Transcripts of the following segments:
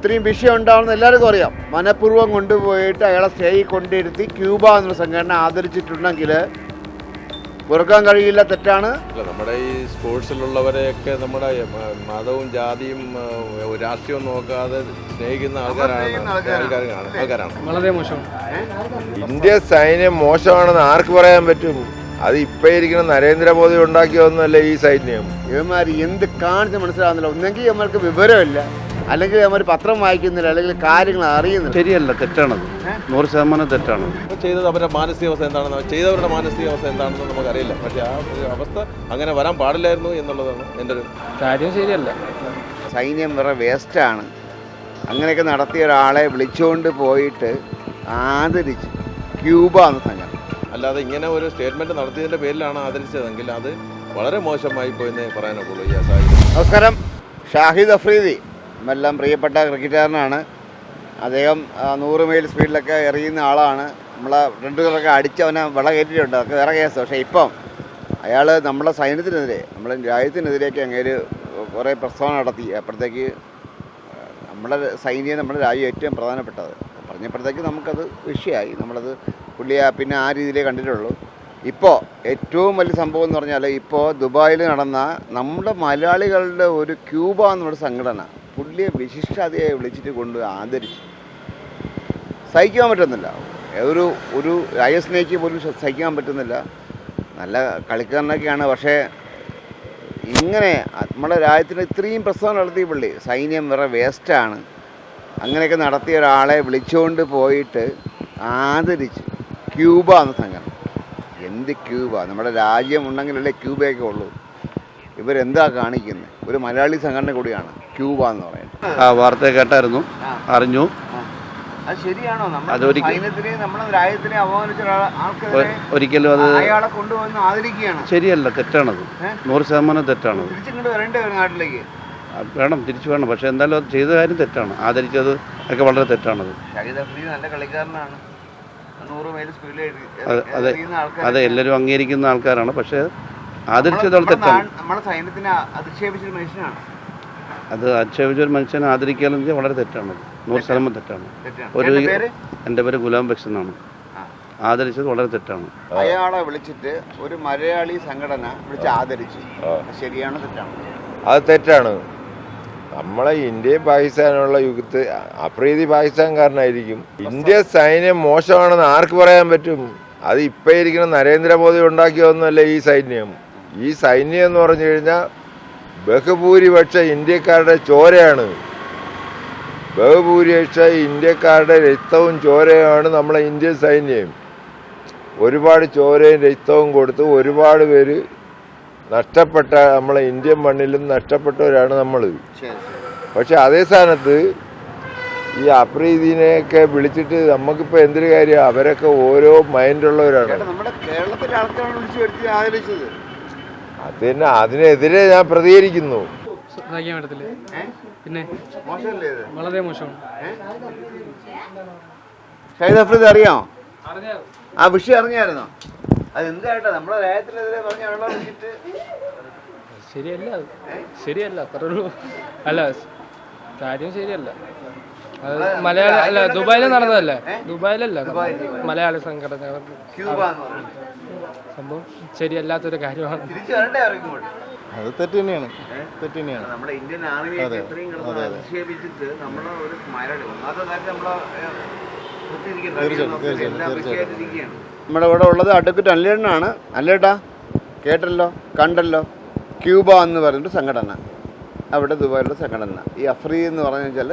ഇത്രയും വിഷയം ഉണ്ടാവുന്ന എല്ലാവർക്കും അറിയാം. മനഃപൂർവം കൊണ്ടുപോയിട്ട് അയാളെ സ്റ്റേയിൽ കൊണ്ടിരുത്തി ക്യൂബ എന്നൊരു സംഘടന ആദരിച്ചിട്ടുണ്ടെങ്കിൽ വെറുക്കാൻ കഴിയില്ല തെറ്റാണ്. അല്ല നമ്മുടെ ഈ സ്പോർട്സിലുള്ളവരെയൊക്കെ നമ്മുടെ മതവും ജാതിയും രാഷ്ട്രീയവും നോക്കാതെ സ്നേഹിക്കുന്ന ആൾക്കാരാണ് ആൾക്കാരാണ്. ആൾക്കാരാണ്. ആൾക്കാരാണ്. വളരെ മോശം ഇന്ത്യ സൈന്യം മോശമാണെന്ന് ആർക്ക് പറയാൻ പറ്റും? അത് ഇപ്പൊ ഇരിക്കുന്ന നരേന്ദ്രമോദി ഉണ്ടാക്കിയതൊന്നുമല്ല ഈ സൈന്യം? ഇവന്മാർ എന്ത് കാണിച്ച് മനസ്സിലാവുന്നില്ല. ഒന്നെങ്കിൽ ഇവന്മാർക്ക് വിവരമില്ല. അല്ലെങ്കിൽ ഇവന്മാർ പത്രം വായിക്കുന്നില്ല അല്ലെങ്കിൽ കാര്യങ്ങൾ അറിയുന്നില്ല. ശരിയല്ല തെറ്റാണത്. നൂറ് ശതമാനം തെറ്റാണ് ചെയ്തത് അവരുടെ മാനസികാവസ്ഥ എന്താണെന്ന് ചെയ്തവരുടെ മാനസികാവസ്ഥ എന്താണെന്ന് നമുക്കറിയില്ല. പക്ഷേ ആ ഒരു അവസ്ഥ അങ്ങനെ വരാൻ പാടില്ലായിരുന്നു എന്നുള്ളതാണ് എന്റെ ഒരു കാര്യം ശരിയല്ല. സൈന്യം വേറെ വേസ്റ്റാണ്. അങ്ങനെയൊക്കെ നടത്തിയ ഒരാളെ വിളിച്ചുകൊണ്ട് പോയിട്ട് ആദരിച്ച് ക്യൂബ എന്ന സംഘടന. അല്ലാതെ ഇങ്ങനെ ഒരു സ്റ്റേറ്റ്മെന്റ് നടത്തിയതിന്റെ പേരിലാണ് ആദരിച്ചതെങ്കിൽ അത് വളരെ മോശമായി പോയെന്നേ പറയാനൊക്കുള്ളൂ ഈ സാഹചര്യം നമസ്കാരം. ഷാഹിദ് അഫ്രീദി. എല്ലാം പ്രിയപ്പെട്ട ക്രിക്കറ്റുകാരനാണ്. അദ്ദേഹം നൂറ് മൈൽ സ്പീഡിലൊക്കെ എറിയുന്ന ആളാണ്. നമ്മളെ രണ്ടുപേരൊക്കെ അടിച്ച് അവനെ വിള കയറ്റിയിട്ടുണ്ട് അതൊക്കെ വേറെ കേസ്. പക്ഷേ ഇപ്പം അയാൾ നമ്മളെ സൈന്യത്തിനെതിരെ നമ്മളെ രാജ്യത്തിനെതിരെയൊക്കെ അങ്ങേര് കുറേ പ്രസ്താവന നടത്തി. അപ്പോഴത്തേക്ക് നമ്മുടെ സൈന്യം നമ്മുടെ രാജ്യം ഏറ്റവും പ്രധാനപ്പെട്ടത്. പറഞ്ഞപ്പോഴത്തേക്ക് നമുക്കത് വിഷയമായി. നമ്മളത് പുള്ളിയെ പിന്നെ ആ രീതിയിലേ കണ്ടിട്ടുള്ളൂ. ഇപ്പോൾ ഏറ്റവും വലിയ സംഭവം എന്ന് പറഞ്ഞാൽ ഇപ്പോൾ ദുബായിൽ നടന്ന നമ്മുടെ മലയാളികളുടെ ഒരു ക്യൂബ എന്നുള്ള സംഘടന പുള്ളിയെ വിശിഷ്ടാതിയായി വിളിച്ചിട്ട് കൊണ്ട് ആദരിച്ചു. സഹിക്കാൻ പറ്റുന്നില്ല. ഒരു ഒരു രാജസ്നേഹിക്ക് പോലും സഹിക്കാൻ പറ്റുന്നില്ല. നല്ല കളിക്കാരനൊക്കെയാണ്. പക്ഷേ ഇങ്ങനെ നമ്മുടെ രാജ്യത്തിന് ഇത്രയും പ്രസ്താവന നടത്തിയ പുള്ളി സൈന്യം വേറെ വേസ്റ്റാണ്. അങ്ങനെയൊക്കെ നടത്തിയ ഒരാളെ വിളിച്ചുകൊണ്ട് പോയിട്ട് ആദരിച്ച്. ക്യൂബ എന്ന സംഘം എന്ത് ക്യൂബ? നമ്മുടെ രാജ്യം ഉണ്ടെങ്കിലല്ലേ ക്യൂബയൊക്കെ ഉള്ളൂ. ഇവരെന്താ കാണിക്കുന്നത് ഒരു മലയാളി സംഘടന കൂടിയാണ് ക്യൂബ എന്ന് പറയുന്നത്. ആ വാർത്ത കേട്ടായിരുന്നു. അറിഞ്ഞു. അത് ശരിയാണോ? ഒരിക്കലും അത് ശരിയല്ല തെറ്റാണത്? നൂറ് ശതമാനം തെറ്റാണത്. നാട്ടിലേക്ക്. വേണം തിരിച്ചു വേണം. പക്ഷെ എന്തായാലും അത് ചെയ്ത കാര്യം തെറ്റാണ്. ആദരിച്ചത് ഒക്കെ വളരെ തെറ്റാണത്. നല്ല കളിക്കാരനാണ്. അതെ അതെ എല്ലാവരും അംഗീകരിക്കുന്ന ആൾക്കാരാണ്. പക്ഷേ ആദരിച്ചത് വളരെ തെറ്റാണ്. നമ്മുടെ സൈന്യത്തിനെ അധിക്ഷേപിച്ചൊരു മനുഷ്യനാണ്. അത് ആക്ഷേപിച്ച ഒരു മനുഷ്യനെ ആദരിക്കുക വളരെ തെറ്റാണ്. നൂറ് ശതമാനം തെറ്റാണ്. ഒരു എന്റെ പേര് ഗുലാം ബക്ഷ് എന്നാണ്. ആദരിച്ചത് വളരെ തെറ്റാണ്. അയാളെ വിളിച്ചിട്ട് ഒരു മലയാളി സംഘടന വിളിച്ച് ആദരിച്ചു. ശരിയാണോ തെറ്റാണോ? അത് തെറ്റാണ്. നമ്മളെ ഇന്ത്യയും പാകിസ്ഥാനുള്ള യുഗത്ത് അപ്രീതി പാകിസ്ഥാൻകാരനായിരിക്കും ഇന്ത്യ സൈന്യം മോശമാണെന്ന് ആർക്ക് പറയാൻ പറ്റും? അത് ഇപ്പൊ ഇരിക്കുന്ന നരേന്ദ്രമോദി ഉണ്ടാക്കിയതൊന്നുമല്ല ഈ സൈന്യം. ഈ സൈന്യം എന്ന് പറഞ്ഞു കഴിഞ്ഞാൽ ബഹുഭൂരിപക്ഷ ഇന്ത്യക്കാരുടെ ചോരയാണ്. ബഹുഭൂരിപക്ഷ ഇന്ത്യക്കാരുടെ രക്തവും ചോരയുമാണ് നമ്മളെ ഇന്ത്യൻ സൈന്യം. ഒരുപാട് ചോരയും രക്തവും കൊടുത്ത് ഒരുപാട് പേര് നഷ്ടപ്പെട്ട നമ്മളെ ഇന്ത്യൻ മണ്ണിലും നഷ്ടപ്പെട്ടവരാണ് നമ്മൾ. പക്ഷെ അതേ സ്ഥാനത്ത് ഈ അപ്രീതിനെയൊക്കെ വിളിച്ചിട്ട് നമുക്കിപ്പോൾ എന്തൊരു കാര്യം അവരൊക്കെ ഓരോ മൈൻഡുള്ളവരാണ് നമ്മുടെ കേരളത്തിലെ ആൾക്കാരാണ് വിളിച്ചു വരുത്തി അതിന് അതിനെതിരെ ഞാൻ പ്രതികരിക്കുന്നു. പറ്റത്തില്ല? പിന്നെ മോശമല്ലേ ഇത്? വളരെ മോശമാണ്. ഷഹീദ് അഫ്രീദി അറിയാമോ ആ വിഷയം അറിഞ്ഞായിരുന്നോ? അത് എന്തായിട്ടാ നമ്മുടെ രാജ്യത്തിനെതിരെ പറഞ്ഞ ശരിയല്ല അത്. ശരിയല്ല അത്രയുള്ളൂ അല്ല കാര്യം ശരിയല്ല. അത് മലയാള അല്ല ദുബായിൽ നടന്നതല്ലേ? ദുബായിലല്ല മലയാളി സംഘടന ക്യൂബ എന്ന് പറയുന്നത് സംഭവം ശരിയല്ലാത്തൊരു കാര്യമാണ്. അത് തെറ്റ് തന്നെയാണ്. തെറ്റ് തന്നെയാണ്. നമ്മുടെ ഇന്ത്യൻ ആർമിയെ ഇത്രയും കിടന്ന് അധിക്ഷേപിച്ചിട്ട് നമ്മളെ ഒരു മലയാളി ഒന്നാമത്തെ കാര്യം നമ്മളെ നമ്മുടെ ഇവിടെ ഉള്ളത് അടുക്കറ്റ് അല്ലേണ്ണാണ് അല്ലേട്ടാ കേട്ടല്ലോ കണ്ടല്ലോ. ക്യൂബ എന്ന് പറഞ്ഞിട്ട് സംഘടന. അവിടെ ദുബായിലുള്ള സംഘടന. ഈ അഫ്രീ എന്ന് പറഞ്ഞു വെച്ചാൽ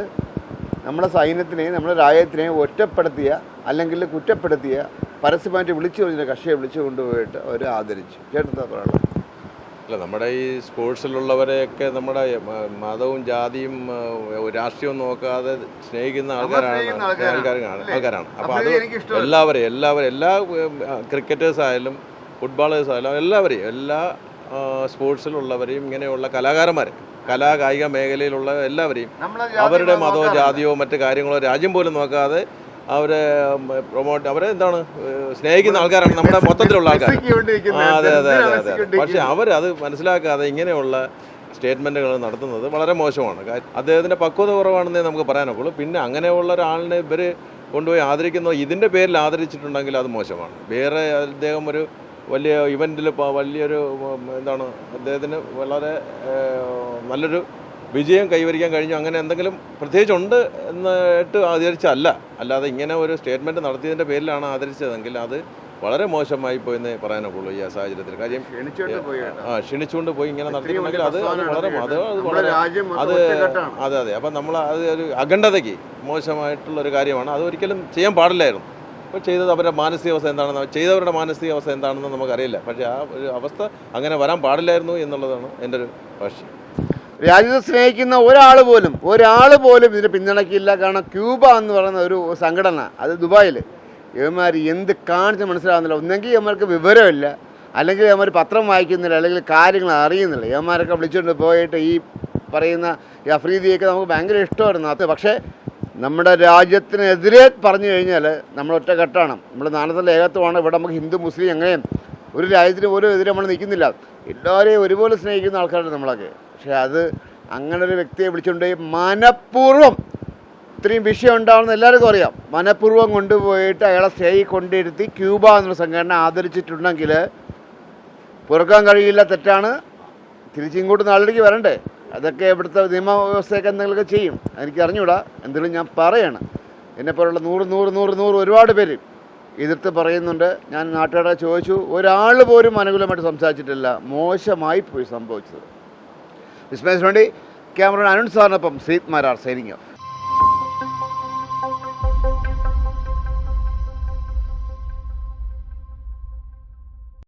നമ്മുടെ സൈന്യത്തിനെയും നമ്മുടെ രാജ്യത്തിനെയും ഒറ്റപ്പെടുത്തിയ അല്ലെങ്കിൽ കുറ്റപ്പെടുത്തിയ പരസ്യമായിട്ട് വിളിച്ചു പറഞ്ഞ കക്ഷിയെ വിളിച്ചു കൊണ്ടുപോയിട്ട് അവർ ആദരിച്ചു. ചേട്ടത്താ അല്ല നമ്മുടെ ഈ സ്പോർട്സിലുള്ളവരെയൊക്കെ നമ്മുടെ മതവും ജാതിയും രാഷ്ട്രീയവും നോക്കാതെ സ്നേഹിക്കുന്ന ആൾക്കാരാണ്. ആൾക്കാരാണ്. ആൾക്കാരാണ് അപ്പോൾ അത് എല്ലാവരെയും എല്ലാവരും എല്ലാ ക്രിക്കറ്റേഴ്സ് ആയാലും ഫുട്ബോളേഴ്സ് ആയാലും എല്ലാവരെയും എല്ലാ സ്പോർട്സിലുള്ളവരെയും ഇങ്ങനെയുള്ള കലാകാരന്മാരെ കലാ കായിക മേഖലയിലുള്ള എല്ലാവരെയും അവരുടെ മതോ ജാതിയോ മറ്റു കാര്യങ്ങളോ രാജ്യം പോലും നോക്കാതെ അവരെ പ്രൊമോട്ട് അവരെ എന്താണ് സ്നേഹിക്കുന്ന ആൾക്കാരാണ് നമ്മുടെ മൊത്തത്തിലുള്ള ആൾക്കാർ. അതെ അതെ അതെ അതെ. പക്ഷെ അവരത് മനസ്സിലാക്കാതെ ഇങ്ങനെയുള്ള സ്റ്റേറ്റ്മെന്റുകൾ നടത്തുന്നത് വളരെ മോശമാണ്. അദ്ദേഹത്തിന്റെ അദ്ദേഹത്തിന്റെ പക്വത കുറവാണെന്നേ നമുക്ക് പറയാനൊക്കുള്ളൂ. പിന്നെ അങ്ങനെയുള്ള ഒരാളിനെ ഇവർ കൊണ്ടുപോയി ആദരിക്കുന്ന ഇതിന്റെ പേരിൽ ആദരിച്ചിട്ടുണ്ടെങ്കിൽ അത് മോശമാണ്. വേറെ അദ്ദേഹം ഒരു വലിയ ഇവന്റിൽ വലിയൊരു എന്താണ് അദ്ദേഹത്തിന് വളരെ നല്ലൊരു വിജയം കൈവരിക്കാൻ കഴിഞ്ഞു. അങ്ങനെ എന്തെങ്കിലും പ്രത്യേകിച്ച് ഉണ്ട് എന്നിട്ട് ആദരിച്ചല്ല അല്ലാതെ ഇങ്ങനെ ഒരു സ്റ്റേറ്റ്മെന്റ് നടത്തിയതിന്റെ പേരിലാണ് ആദരിച്ചതെങ്കിൽ അത് വളരെ മോശമായി പോയെന്ന് പറയാനൊക്കുള്ളൂ ഈ സാഹചര്യത്തിൽ. കാര്യം പോയി ആ ക്ഷണിച്ചുകൊണ്ട് പോയി ഇങ്ങനെ നടത്തിയിട്ടുണ്ടെങ്കിൽ അത് വളരെ അത് വളരെ അത് അതെ അതെ. അപ്പം നമ്മൾ അത് ഒരു അഖണ്ഡതയ്ക്ക് മോശമായിട്ടുള്ളൊരു കാര്യമാണ്. അത് ഒരിക്കലും ചെയ്യാൻ പാടില്ലായിരുന്നു. അപ്പോൾ ചെയ്തത് അവരുടെ മാനസികാവസ്ഥ എന്താണെന്ന് ചെയ്തവരുടെ മാനസികാവസ്ഥ എന്താണെന്ന് നമുക്കറിയില്ല. പക്ഷേ ആ ഒരു അവസ്ഥ അങ്ങനെ വരാൻ പാടില്ലായിരുന്നു എന്നുള്ളതാണ് എന്റെ ഒരു ഭാഷ്യം രാജ്യത്തെ സ്നേഹിക്കുന്ന ഒരാൾ പോലും ഒരാൾ പോലും ഇതിന് പിന്തുണയ്ക്കില്ല. കാരണം ക്യൂബ എന്ന് പറയുന്ന ഒരു സംഘടന അത് ദുബായിൽ ഇവന്മാർ എന്ത് കാണിച്ച് മനസ്സിലാവുന്നില്ല. ഒന്നെങ്കിൽ ഇവന്മാർക്ക് വിവരമില്ല. അല്ലെങ്കിൽ ഇവന്മാർ പത്രം വായിക്കുന്നില്ല. അല്ലെങ്കിൽ കാര്യങ്ങൾ അറിയുന്നില്ല. ഇവന്മാരൊക്കെ വിളിച്ചുകൊണ്ട് പോയിട്ട് ഈ പറയുന്ന ഈ അഫ്രീദിയൊക്കെ നമുക്ക് ഭയങ്കര ഇഷ്ടമായിരുന്നു. അത് പക്ഷേ നമ്മുടെ രാജ്യത്തിനെതിരെ പറഞ്ഞു കഴിഞ്ഞാൽ നമ്മൾ ഒറ്റക്കെട്ടാണ് നമ്മൾ നാണത്തിന്റെ ഏകത്വമാണ്. ഇവിടെ നമുക്ക് ഹിന്ദു മുസ്ലിം എങ്ങനെയും ഒരു രാജ്യത്തിന് പോലും എതിരെ നമ്മൾ നിൽക്കുന്നില്ല. എല്ലാവരെയും ഒരുപോലെ സ്നേഹിക്കുന്ന ആൾക്കാരാണ് നമ്മളൊക്കെ. പക്ഷേ അത് അങ്ങനെ ഒരു വ്യക്തിയെ വിളിച്ചുകൊണ്ട് മനഃപൂർവം ഇത്രയും വിഷയം ഉണ്ടാവുന്ന എല്ലാവർക്കും അറിയാം. മനഃപൂർവം കൊണ്ടുപോയിട്ട് അയാളെ സ്റ്റേയിൽ കൊണ്ടിരുത്തി ക്യൂബ എന്നുള്ള സംഘടന ആദരിച്ചിട്ടുണ്ടെങ്കിൽ പുറക്കാൻ കഴിയില്ല തെറ്റാണ്. തിരിച്ചിങ്ങോട്ട് നാളിലേക്ക് വരണ്ടേ? അതൊക്കെ ഇവിടുത്തെ നിയമവ്യവസ്ഥയൊക്കെ എന്തെങ്കിലുമൊക്കെ ചെയ്യും. എനിക്ക് അറിഞ്ഞൂടാ എന്തെങ്കിലും ഞാൻ പറയണം. എന്നെപ്പോലുള്ള നൂറ് നൂറ് നൂറ് നൂറ് ഒരുപാട് പേര് എതിർത്ത് പറയുന്നുണ്ട്. ഞാൻ നാട്ടുകാരെ ചോദിച്ചു. ഒരാൾ പോലും അനുകൂലമായിട്ട് സംസാരിച്ചിട്ടില്ല. മോശമായി പോയി സംഭവിച്ചത്. വിസ്മയത്തിന് വേണ്ടി ക്യാമറ അരുൺ സാറിനൊപ്പം സീത് മാരാർ സൈനിങ് ഓഫ്